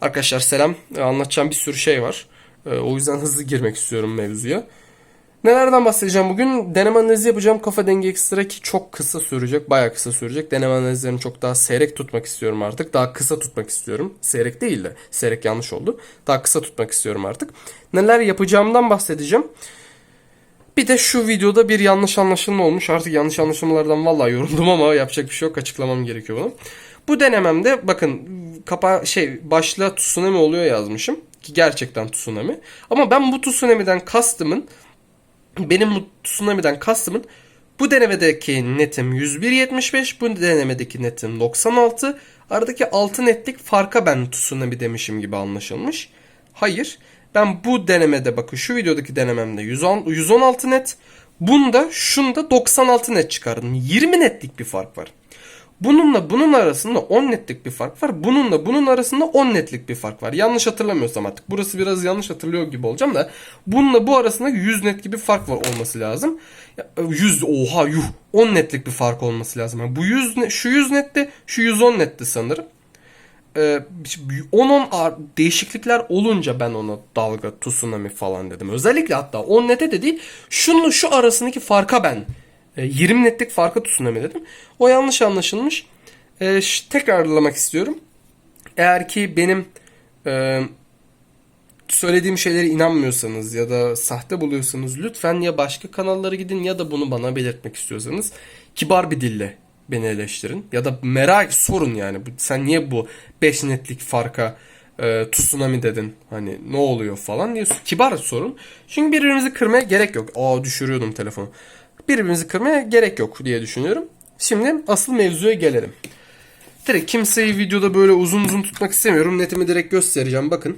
Arkadaşlar selam. Ee, Anlatacağım bir sürü şey var. Ee, O yüzden hızlı girmek istiyorum mevzuya. Nelerden bahsedeceğim bugün? Deneme analizi yapacağım. Kafa dengi ekstra ki çok kısa sürecek. Bayağı kısa sürecek. Deneme analizlerini çok daha seyrek tutmak istiyorum artık. Daha kısa tutmak istiyorum. Seyrek değil de. Seyrek yanlış oldu. Daha kısa tutmak istiyorum artık. Neler yapacağımdan bahsedeceğim. Bir de şu videoda bir yanlış anlaşılma olmuş. Artık yanlış anlaşılmalardan vallahi yoruldum ama yapacak bir şey yok. Açıklamam gerekiyor bunu. Bu denememde bakın kapa şey başlığa tsunami oluyor yazmışım. Ki gerçekten tsunami. Ama ben bu tsunami'den kastımın benim bu tsunami'den kastımın bu denemedeki netim 101.75, bu denemedeki netim 96. Aradaki 6 netlik farka ben tsunami demişim gibi anlaşılmış. Hayır. Ben bu denemede bakın şu videodaki denememde 110 116 net. Bunda şunda 96 net çıkardım. 20 netlik bir fark var. Bununla bunun arasında 10 netlik bir fark var. Bununla bunun arasında 10 netlik bir fark var. Yanlış hatırlamıyorsam artık. Burası biraz yanlış hatırlıyor gibi olacağım da. Bununla bu arasında 100 net gibi fark var olması lazım. Ya, 100 oha yuh 10 netlik bir fark olması lazım. Yani bu 100 ne- şu 100 nette şu 110 netti sanırım. Ee, 10-10 ar- değişiklikler olunca ben ona dalga tsunami falan dedim. Özellikle hatta 10 nete de değil şunun şu arasındaki farka ben 20 netlik farka tsunami dedim. O yanlış anlaşılmış. E, tekrarlamak istiyorum. Eğer ki benim e, söylediğim şeylere inanmıyorsanız ya da sahte buluyorsanız lütfen ya başka kanallara gidin ya da bunu bana belirtmek istiyorsanız kibar bir dille beni eleştirin. Ya da merak sorun yani. Sen niye bu 5 netlik farka e, tsunami dedin? Hani ne oluyor falan diye kibar sorun. Çünkü birbirimizi kırmaya gerek yok. Aa düşürüyordum telefonu. Birbirimizi kırmaya gerek yok diye düşünüyorum. Şimdi asıl mevzuya gelelim. Direkt kimseyi videoda böyle uzun uzun tutmak istemiyorum. Netimi direkt göstereceğim. Bakın.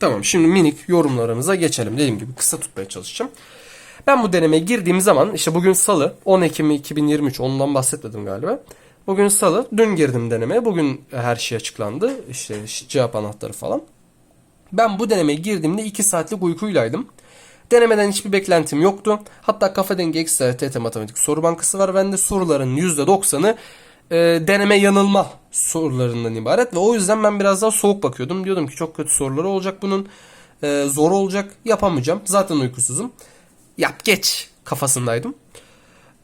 Tamam şimdi minik yorumlarımıza geçelim. Dediğim gibi kısa tutmaya çalışacağım. Ben bu denemeye girdiğim zaman işte bugün salı 10 Ekim 2023 ondan bahsetmedim galiba. Bugün salı dün girdim denemeye. Bugün her şey açıklandı. İşte cevap anahtarı falan. Ben bu denemeye girdiğimde 2 saatlik uykuylaydım. Denemeden hiçbir beklentim yoktu. Hatta Kafa Dengi Ekstra TT Matematik soru bankası var. Bende soruların %90'ı e, deneme yanılma sorularından ibaret. Ve o yüzden ben biraz daha soğuk bakıyordum. Diyordum ki çok kötü soruları olacak bunun. E, zor olacak. Yapamayacağım. Zaten uykusuzum. Yap geç kafasındaydım.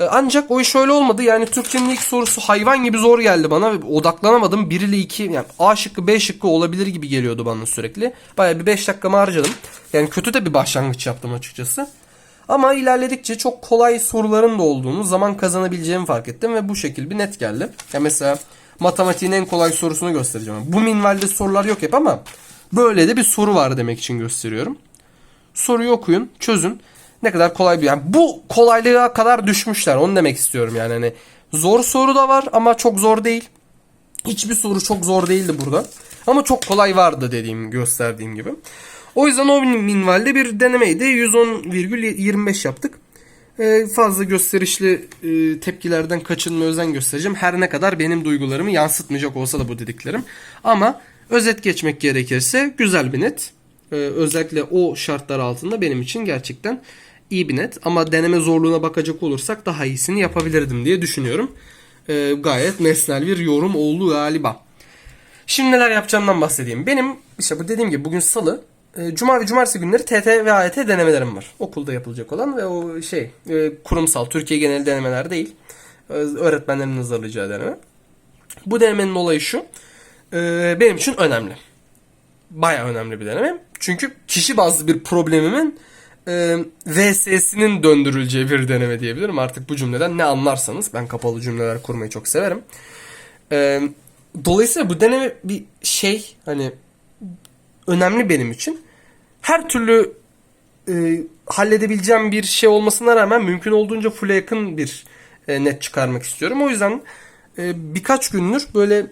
E, Ancak o iş öyle olmadı. Yani Türkçenin ilk sorusu hayvan gibi zor geldi bana. Odaklanamadım. 1 ile 2 yani A şıkkı B şıkkı olabilir gibi geliyordu bana sürekli. Baya bir 5 dakikamı harcadım. Yani kötü de bir başlangıç yaptım açıkçası. Ama ilerledikçe çok kolay soruların da olduğunu, zaman kazanabileceğimi fark ettim ve bu şekil bir net geldi. Ya mesela matematiğin en kolay sorusunu göstereceğim. Bu minvalde sorular yok hep ama böyle de bir soru var demek için gösteriyorum. Soruyu okuyun, çözün. Ne kadar kolay bir yani bu kolaylığa kadar düşmüşler. Onu demek istiyorum yani hani zor soru da var ama çok zor değil. Hiçbir soru çok zor değildi burada. Ama çok kolay vardı dediğim gösterdiğim gibi. O yüzden o minvalde bir denemeydi. 110,25 yaptık. Ee, fazla gösterişli e, tepkilerden kaçınma özen göstereceğim. Her ne kadar benim duygularımı yansıtmayacak olsa da bu dediklerim. Ama özet geçmek gerekirse güzel bir net. Ee, özellikle o şartlar altında benim için gerçekten iyi bir net. Ama deneme zorluğuna bakacak olursak daha iyisini yapabilirdim diye düşünüyorum. Ee, gayet nesnel bir yorum oldu galiba. Şimdi neler yapacağımdan bahsedeyim. Benim işte bu dediğim gibi bugün salı. e, Cuma ve cumartesi günleri TT ve AYT denemelerim var. Okulda yapılacak olan ve o şey e, kurumsal Türkiye genel denemeler değil. E, Öğretmenlerin hazırlayacağı deneme. Bu denemenin olayı şu. e, Benim için önemli. Baya önemli bir deneme. Çünkü kişi bazlı bir problemimin e, VS'sinin döndürüleceği bir deneme diyebilirim. Artık bu cümleden ne anlarsanız. Ben kapalı cümleler kurmayı çok severim. E, dolayısıyla bu deneme bir şey hani önemli benim için. Her türlü e, halledebileceğim bir şey olmasına rağmen mümkün olduğunca full'e yakın bir e, net çıkarmak istiyorum. O yüzden e, birkaç gündür böyle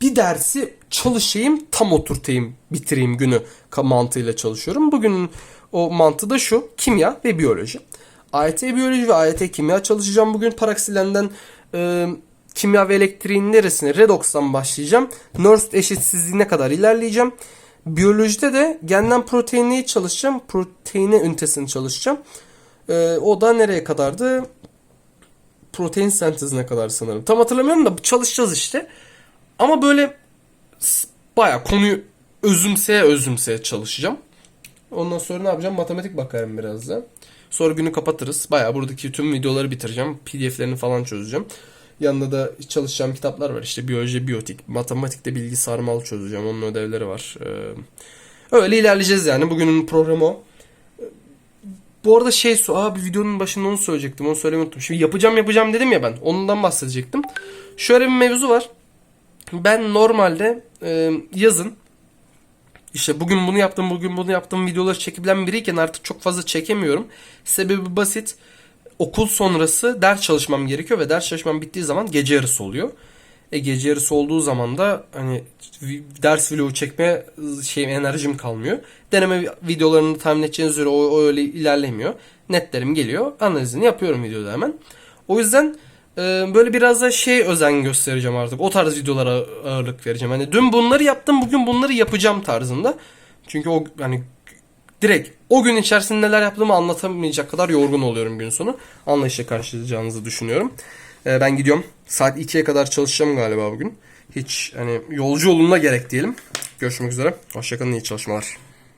bir dersi çalışayım, tam oturtayım, bitireyim günü mantığıyla çalışıyorum. Bugünün o mantığı da şu. Kimya ve biyoloji. AYT biyoloji ve AYT kimya çalışacağım bugün. Paraksilenden e, kimya ve elektriğin neresine? Redox'tan başlayacağım. Nernst eşitsizliğine kadar ilerleyeceğim. Biyolojide de genden proteinliği çalışacağım. Proteine ünitesini çalışacağım. E, o da nereye kadardı? Protein sentezine kadar sanırım. Tam hatırlamıyorum da çalışacağız işte. Ama böyle bayağı konuyu özümseye özümseye çalışacağım. Ondan sonra ne yapacağım? Matematik bakarım biraz da. Sonra günü kapatırız. Bayağı buradaki tüm videoları bitireceğim. PDF'lerini falan çözeceğim. Yanında da çalışacağım kitaplar var. İşte biyoloji, biyotik, matematikte bilgi sarmal çözeceğim. Onun ödevleri var. Ee, öyle ilerleyeceğiz yani. Bugünün programı o. Bu arada şey bir videonun başında onu söyleyecektim. Onu söylemeyi unuttum. Şimdi yapacağım yapacağım dedim ya ben. Ondan bahsedecektim. Şöyle bir mevzu var. Ben normalde e, yazın işte bugün bunu yaptım, bugün bunu yaptım videoları çekebilen biriyken artık çok fazla çekemiyorum. Sebebi basit. Okul sonrası ders çalışmam gerekiyor ve ders çalışmam bittiği zaman gece yarısı oluyor. E gece yarısı olduğu zaman da hani ders vlogu çekmeye şey enerjim kalmıyor. Deneme videolarını tahmin edeceğiniz üzere o, o öyle ilerlemiyor. Netlerim geliyor. Analizini yapıyorum videoda hemen. O yüzden böyle biraz da şey özen göstereceğim artık. O tarz videolara ağırlık vereceğim. Hani dün bunları yaptım, bugün bunları yapacağım tarzında. Çünkü o hani direkt o gün içerisinde neler yaptığımı anlatamayacak kadar yorgun oluyorum gün sonu. Anlayışla karşılayacağınızı düşünüyorum. Ee, ben gidiyorum. Saat 2'ye kadar çalışacağım galiba bugün. Hiç hani yolcu olunma gerek diyelim. Görüşmek üzere. Hoşçakalın iyi çalışmalar.